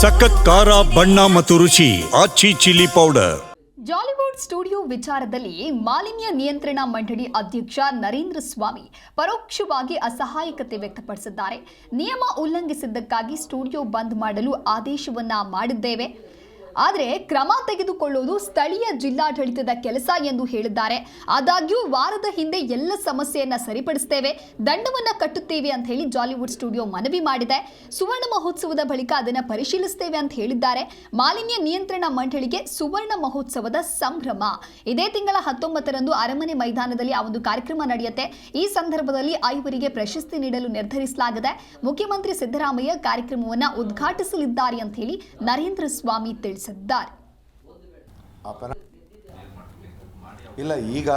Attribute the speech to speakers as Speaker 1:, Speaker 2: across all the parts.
Speaker 1: ಸಖತ್ ಖಾರ, ಬಣ್ಣ ಮತ್ತು ರುಚಿ, Aachi chilli powder.
Speaker 2: Jollywood studio ವಿಚಾರದಲ್ಲಿ ಮಾಲಿನ್ಯ ನಿಯಂತ್ರಣ ಮಂಡಳಿ ಅಧ್ಯಕ್ಷ ನರೇಂದ್ರ ಸ್ವಾಮಿ ಪರೋಕ್ಷವಾಗಿ ಅಸಹಾಯಕತೆ ವ್ಯಕ್ತಪಡಿಸಿದ್ದಾರೆ. ನಿಯಮ ಉಲ್ಲಂಘಿಸಿದ್ದಕ್ಕಾಗಿ ಸ್ಟುಡಿಯೋ ಬಂದ್ ಮಾಡಲು ಆದೇಶವನ್ನ ಮಾಡಿದ್ದೇವೆ. ಆದರೆ ಕ್ರಮ ತೆಗೆದುಕೊಳ್ಳುವುದು ಸ್ಥಳೀಯ ಜಿಲ್ಲಾಡಳಿತದ ಕೆಲಸ ಎಂದು ಹೇಳಿದ್ದಾರೆ. ಆದಾಗ್ಯೂ ವಾರದ ಹಿಂದೆ ಎಲ್ಲ ಸಮಸ್ಯೆಯನ್ನ ಸರಿಪಡಿಸ್ತೇವೆ, ದಂಡವನ್ನ ಕಟ್ಟುತ್ತೇವೆ ಅಂತ ಹೇಳಿ ಜಾಲಿವುಡ್ ಸ್ಟುಡಿಯೋ ಮನವಿ ಮಾಡಿದೆ. ಸುವರ್ಣ ಮಹೋತ್ಸವದ ಬಳಿಕ ಅದನ್ನು ಪರಿಶೀಲಿಸ್ತೇವೆ ಅಂತ ಹೇಳಿದ್ದಾರೆ. ಮಾಲಿನ್ಯ ನಿಯಂತ್ರಣ ಮಂಡಳಿಗೆ ಸುವರ್ಣ ಮಹೋತ್ಸವದ ಸಂಭ್ರಮ. ಇದೇ ತಿಂಗಳ ಹತ್ತೊಂಬತ್ತರಂದು ಅರಮನೆ ಮೈದಾನದಲ್ಲಿ ಆ ಒಂದು ಕಾರ್ಯಕ್ರಮ ನಡೆಯುತ್ತೆ. ಈ ಸಂದರ್ಭದಲ್ಲಿ ಐವರಿಗೆ ಪ್ರಶಸ್ತಿ ನೀಡಲು ನಿರ್ಧರಿಸಲಾಗಿದೆ ಮುಖ್ಯಮಂತ್ರಿ ಸಿದ್ದರಾಮಯ್ಯ ಕಾರ್ಯಕ್ರಮವನ್ನು ಉದ್ಘಾಟಿಸಲಿದ್ದಾರೆ ಅಂತ ಹೇಳಿ ನರೇಂದ್ರ ಸ್ವಾಮಿ ತಿಳಿಸಿದ್ದಾರೆ.
Speaker 3: ಪೆನ ಇಲ್ಲ, ಈಗ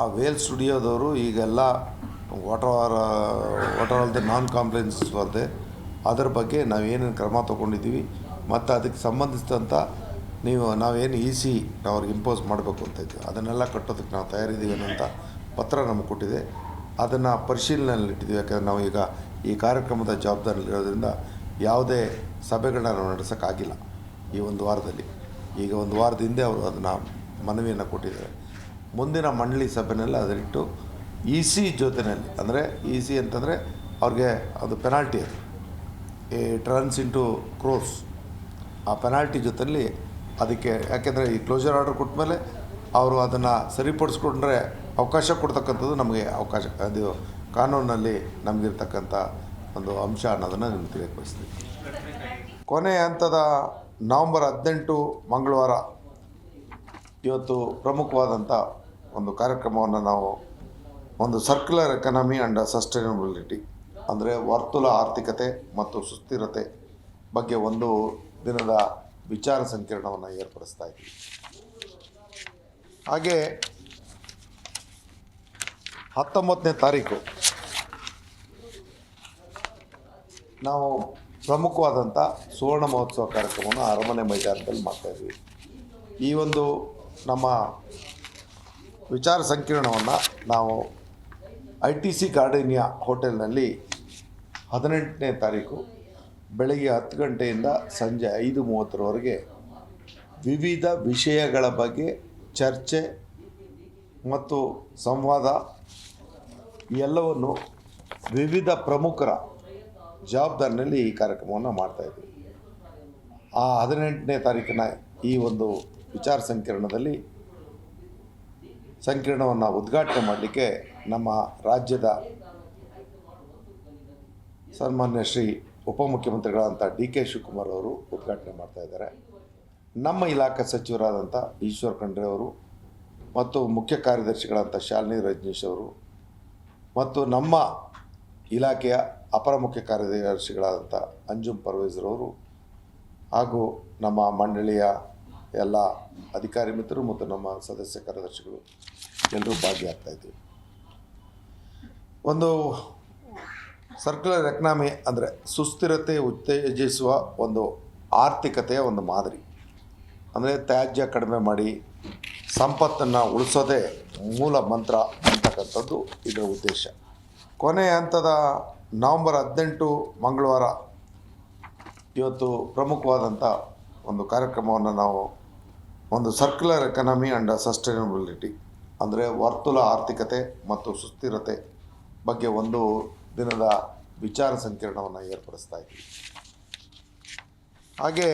Speaker 3: ಆ ವೇಲ್ ಸ್ಟುಡಿಯೋದವರು ಈಗೆಲ್ಲ water water all the non compliance ಸ್ಪರ್ಧೆ. ಅದರ ಬಗ್ಗೆ ನಾವೇನೇನು ಕ್ರಮ ತೊಗೊಂಡಿದ್ದೀವಿ, ಮತ್ತು ಅದಕ್ಕೆ ಸಂಬಂಧಿಸಿದಂಥ ನೀವು ನಾವೇನು ಇ ಸಿ ಅವ್ರಿಗೆ ಇಂಪೋಸ್ ಮಾಡಬೇಕು ಅಂತ ಅದನ್ನೆಲ್ಲ ಕಟ್ಟೋದಕ್ಕೆ ನಾವು ತಯಾರಿದ್ದೀವಿ ಅನ್ನೋಂಥ ಪತ್ರ ನಮಗೆ ಕೊಟ್ಟಿದೆ. ಅದನ್ನು ಪರಿಶೀಲನೆಯಲ್ಲಿ ಇಟ್ಟಿದ್ದೀವಿ. ಯಾಕಂದರೆ ನಾವು ಈಗ ಈ ಕಾರ್ಯಕ್ರಮದ ಜವಾಬ್ದಾರಿಯಲ್ಲಿರೋದ್ರಿಂದ ಯಾವುದೇ ಸಭೆಗಳನ್ನ ನಾವು ನಡೆಸೋಕ್ಕಾಗಿಲ್ಲ ಈ ಒಂದು ವಾರದಲ್ಲಿ. ಈಗ ಒಂದು ವಾರದ ಹಿಂದೆ ಅವರು ಅದನ್ನು ಮನವಿಯನ್ನು ಕೊಟ್ಟಿದ್ದಾರೆ. ಮುಂದಿನ ಮಂಡಳಿ ಸಭೆಯಲ್ಲಿ ಅದರಿಟ್ಟು ಇ ಸಿ ಜೊತೆಯಲ್ಲಿ, ಅಂದರೆ ಇ ಸಿ ಅಂತಂದರೆ ಅವ್ರಿಗೆ ಅದು ಪೆನಾಲ್ಟಿ ಅದು. ಈ ಟರ್ನ್ಸ್ ಇಂಟು ಕ್ರೋಸ್ ಆ ಪೆನಾಲ್ಟಿ ಜೊತೆಯಲ್ಲಿ ಅದಕ್ಕೆ, ಯಾಕೆಂದರೆ ಈ ಕ್ಲೋಸರ್ ಆರ್ಡರ್ ಕೊಟ್ಟ ಮೇಲೆ ಅವರು ಅದನ್ನು ಸರಿಪಡಿಸ್ಕೊಂಡ್ರೆ ಅವಕಾಶ ಕೊಡ್ತಕ್ಕಂಥದ್ದು ನಮಗೆ ಅವಕಾಶ, ಅದು ಕಾನೂನಲ್ಲಿ ನಮಗಿರ್ತಕ್ಕಂಥ ಒಂದು ಅಂಶ ಅನ್ನೋದನ್ನು ನಿಮ್ಗೆ ತಿಳಿಯಕ್ಕೆ ಬಯಸ್ತೀನಿ. ಕೊನೆ ಹಂತದ ನವಂಬರ್ ಹದಿನೆಂಟು ಮಂಗಳವಾರ ಇವತ್ತು ಪ್ರಮುಖವಾದಂಥ ಒಂದು ಕಾರ್ಯಕ್ರಮವನ್ನು ನಾವು ಒಂದು ಸರ್ಕ್ಯುಲರ್ ಎಕನಮಿ ಆ್ಯಂಡ್ ಸಸ್ಟೈನಬಿಲಿಟಿ ಅಂದರೆ ವರ್ತುಲ ಆರ್ಥಿಕತೆ ಮತ್ತು ಸುಸ್ಥಿರತೆ ಬಗ್ಗೆ ಒಂದು ದಿನದ ವಿಚಾರ ಸಂಕಿರಣವನ್ನು ಏರ್ಪಡಿಸ್ತಾ ಇದ್ದೀವಿ. ಹಾಗೆ ಹತ್ತೊಂಬತ್ತನೇ ತಾರೀಕು ನಾವು ಪ್ರಮುಖವಾದಂಥ ಸುವರ್ಣ ಮಹೋತ್ಸವ ಕಾರ್ಯಕ್ರಮವನ್ನು ಅರಮನೆ ಮೈದಾನದಲ್ಲಿ ಮಾಡ್ತಾಯಿದ್ವಿ ಈ ಒಂದು ನಮ್ಮ ವಿಚಾರ ಸಂಕಿರಣವನ್ನು ನಾವು ಐ ಟಿ ಸಿ ಗಾರ್ಡೇನಿಯಾ ಹೋಟೆಲ್ನಲ್ಲಿ ಹದಿನೆಂಟನೇ ತಾರೀಕು ಬೆಳಗ್ಗೆ ಹತ್ತು ಗಂಟೆಯಿಂದ ಸಂಜೆ ಐದು ಮೂವತ್ತರವರೆಗೆ ವಿವಿಧ ವಿಷಯಗಳ ಬಗ್ಗೆ ಚರ್ಚೆ ಮತ್ತು ಸಂವಾದ ಎಲ್ಲವನ್ನು ವಿವಿಧ ಪ್ರಮುಖರ ಜವಾಬ್ದಾರಿನಲ್ಲಿ ಈ ಕಾರ್ಯಕ್ರಮವನ್ನು ಮಾಡ್ತಾಯಿದ್ವಿ ಆ ಹದಿನೆಂಟನೇ ತಾರೀಕಿನ ಈ ಒಂದು ವಿಚಾರ ಸಂಕಿರಣದಲ್ಲಿ ಸಂಕಿರಣವನ್ನು ಉದ್ಘಾಟನೆ ಮಾಡಲಿಕ್ಕೆ ನಮ್ಮ ರಾಜ್ಯದ ಸನ್ಮಾನ್ಯ ಶ್ರೀ ಉಪಮುಖ್ಯಮಂತ್ರಿಗಳಾದಂಥ ಡಿ ಕೆ ಶಿವಕುಮಾರ್ ಅವರು ಉದ್ಘಾಟನೆ ಮಾಡ್ತಾ ಇದ್ದಾರೆ. ನಮ್ಮ ಇಲಾಖೆ ಸಚಿವರಾದಂಥ ಈಶ್ವರ್ ಖಂಡ್ರೆ ಅವರು ಮತ್ತು ಮುಖ್ಯ ಕಾರ್ಯದರ್ಶಿಗಳಾದಂಥ ಶಾಲಿನಿ ರಜನೀಶ್ ಅವರು ಮತ್ತು ನಮ್ಮ ಇಲಾಖೆಯ ಅಪರ ಮುಖ್ಯ ಕಾರ್ಯದರ್ಶಿಗಳಾದಂಥ ಅಂಜುಮ್ ಪರ್ವೇಜ್ರವರು ಹಾಗೂ ನಮ್ಮ ಮಂಡಳಿಯ ಎಲ್ಲ ಅಧಿಕಾರಿ ಮಿತ್ರರು ಮತ್ತು ನಮ್ಮ ಸದಸ್ಯ ಕಾರ್ಯದರ್ಶಿಗಳು ಎಲ್ಲರೂ ಭಾಗಿಯಾಗ್ತಾ ಇದ್ದೀವಿ ಒಂದು ಸರ್ಕ್ಯುಲರ್ ಎಕನಾಮಿ ಅಂದರೆ ಸುಸ್ಥಿರತೆ ಉತ್ತೇಜಿಸುವ ಒಂದು ಆರ್ಥಿಕತೆಯ ಒಂದು ಮಾದರಿ. ಅಂದರೆ ತ್ಯಾಜ್ಯ ಕಡಿಮೆ ಮಾಡಿ ಸಂಪತ್ತನ್ನು ಉಳಿಸೋದೇ ಮೂಲ ಮಂತ್ರ ಅಂತಕ್ಕಂಥದ್ದು ಇದರ ಉದ್ದೇಶ. ಕೊನೆ ಹಂತದ ನವಂಬರ್ ಹದಿನೆಂಟು ಮಂಗಳವಾರ ಇವತ್ತು ಪ್ರಮುಖವಾದಂಥ ಒಂದು ಕಾರ್ಯಕ್ರಮವನ್ನು ನಾವು ಒಂದು ಸರ್ಕ್ಯುಲರ್ ಎಕನಾಮಿ ಆ್ಯಂಡ್ ಸಸ್ಟೈನಬಿಲಿಟಿ ಅಂದರೆ ವರ್ತುಲ ಆರ್ಥಿಕತೆ ಮತ್ತು ಸುಸ್ಥಿರತೆ ಬಗ್ಗೆ ಒಂದು ದಿನದ ವಿಚಾರ ಸಂಕಿರಣವನ್ನು ಏರ್ಪಡಿಸ್ತಾ ಇದ್ದೀವಿ. ಹಾಗೆ